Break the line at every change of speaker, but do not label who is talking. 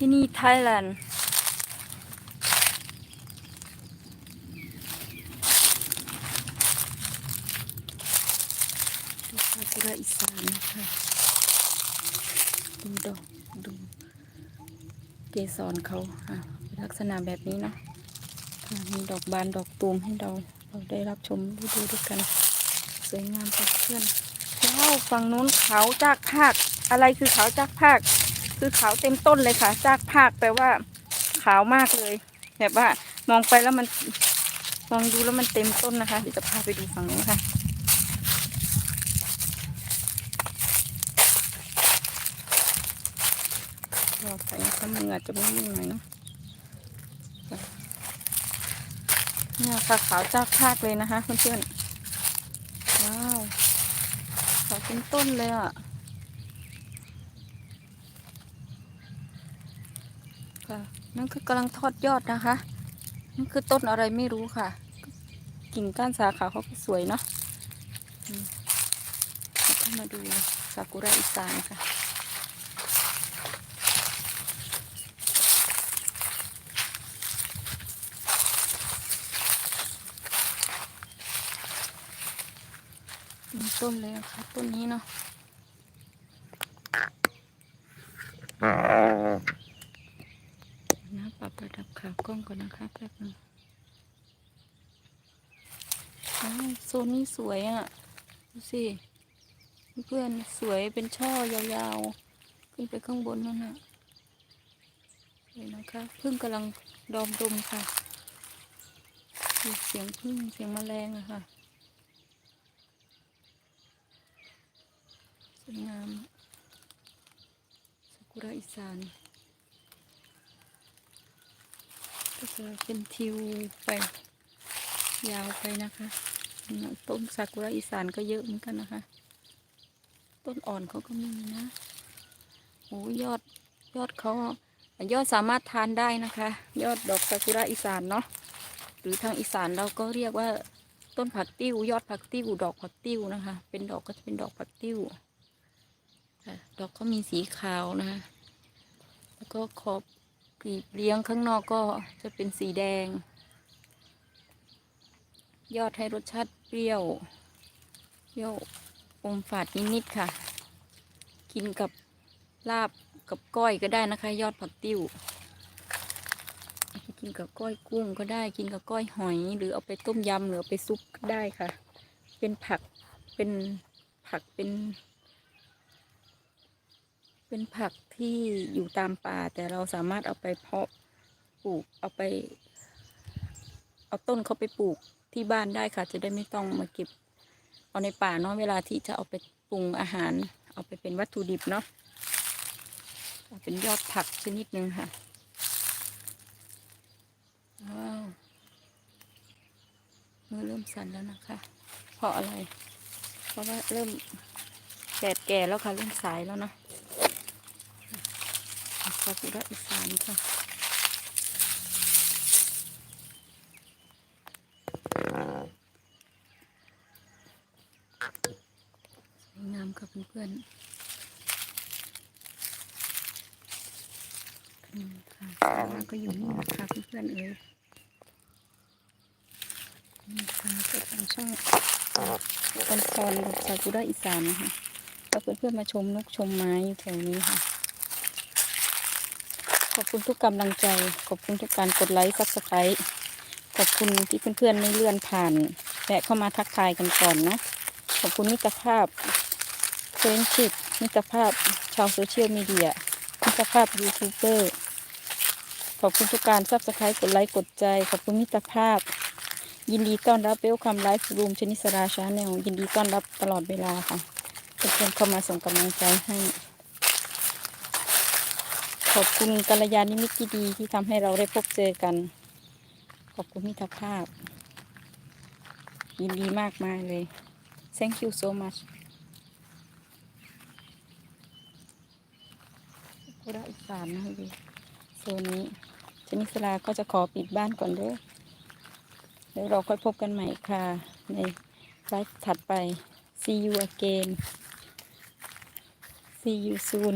ที่นี่ไทยแลนด์ดูซากุระอีสานนะคะดูดอกดูเกสรเขาค่ะลักษณะแบบนี้เนาะะมีดอกบานดอกตูมให้เราเราได้รับชมด้ดูด้วยกัน สวยงามกับเพื่อนว้าวฝั่งนู้นเขาจากภาค อะไรคือเขาจากภาค คือขาวเต็มต้นเลยค่ะจากภาคแปลว่าขาวมากเลย แบบว่ามองไปแล้วมันมองดูแล้วมันเต็มต้นนะคะเดี๋ยวจะพาไปดูฝั่งนู้นค่ะรอไปนะคะมันอาจจะไม่นิ่งหน่อยเนาะเนี่ยค่ะขาวจากภาคเลยนะคะเพื่อนๆว้าวขาวเต็มต้นเลยอะ ค่ะ นั่นคือกำลังทอดยอดนะคะนั่นคือต้นอะไรไม่รู้ค่ะ กิ่งก้านสาขาเขาก็สวยเนาะอืมแล้วก็มาดูซากุระอีสานค่ะต้นเลยค่ะต้นนี้เนาะ นะปรับระดับขากล้องก่อนนะคะแป๊บนึงโซนนี้สวยอะ ดูสิ เพื่อนสวยเป็นช่อยาวๆ ขึ้นไปข้างบนนั่นน่ะเลยนะคะพึ่งกำลังดอมดมค่ะ เสียงพึ่งเสียงแมลงอะค่ะสวยงาม ซากุระอีสาน ก็จะเป็นทิวไป ยาวไปนะคะ ต้นซากุระอีสานก็เยอะเหมือนกันนะคะ ต้นอ่อนเขาก็มีนะโอ้ยอดยอดเขายอดสามารถทานได้นะคะ ยอดดอกซากุระอีสานเนาะหรือทางอีสานเราก็เรียกว่าต้นผักติ้ว ยอดผักติ้ว ดอกผักติ้วนะคะ เป็นดอกก็จะเป็นดอกผักติ้วดอกก็มีสีขาวนะคะแล้วก็ขอบ กลีบเลี้ยงข้างนอกก็จะเป็นสีแดง ยอดให้รสชาติเปรี้ยวเปรี้ยวอมฝาดนิดๆค่ะ กินกับลาบกับก้อยก็ได้นะคะ ยอดผักติ้วกินกับก้อยกุ้งก็ได้กินกับก้อยหอย หรือเอาไปต้มยำหรือเอาไปซุปก็ได้ค่ะ เป็นผักเป็นผักเป็น เป็นผักที่อยู่ตามป่า แต่เราสามารถเอาไปเพาะปลูกเอาไป เอาต้นเขาไปปลูกที่บ้านได้ค่ะ จะได้ไม่ต้องมาเก็บ เอาในป่าเนาะเวลาที่จะเอาไปปรุงอาหาร เอาไปเป็นวัตถุดิบเนาะเอาเป็นยอดผักชนิดหนึ่งค่ะว้าวมือเริ่มสั่นแล้วนะคะ เพราะอะไร เพราะว่าเริ่มแก่แก่แล้วค่ะเริ่มสายแล้วเนาะ ซากุระอีสานค่ะ สวยงามค่ะเพื่อนๆอืมค่ะแล้วก็อยู่นี่นะคะเพื่อนๆเอ้ยนี่ค่ะก็ทางช่องคอนคอนดอกซากุระอีสานนะคะก็เพื่อนๆมาชมนกชมไม้อยู่แถวนี้ค่ะ ขอบคุณทุกกำลังใจ ขอบคุณทุกการกดไลค์ซับสไครต์ขอบคุณที่เพื่อนๆไม่เลื่อนผ่านแวะเข้ามาทักทายกันก่อนนะขอบคุณมิตรภาพเฟรนชิพมิตรภาพชาวโซเชียลมีเดียมิตรภาพยูทูบเบอร์ขอบคุณทุกการซับสไครต์กดไลค์กดใจ ขอบคุณมิตรภาพ ยินดีต้อนรับเวลคัมไลฟ์รูมชนิสราชาแนลยินดีต้อนรับตลอดเวลาค่ะเพื่อนๆเข้ามาส่งกำลังใจให้ ขอบคุณกัลยาณมิตรที่ดีที่ทำให้เราได้พบเจอกัน ขอบคุณมิตรภาพ ยินดีมากมายเลย thank you so much พุระอีสานนะดูโซนนี้ชนิสลาก็จะขอปิดบ้านก่อนเด้อเดี๋ยวเราค่อยพบกันใหม่ค่ะ ในไลฟ์ถัดไป see you again see you soon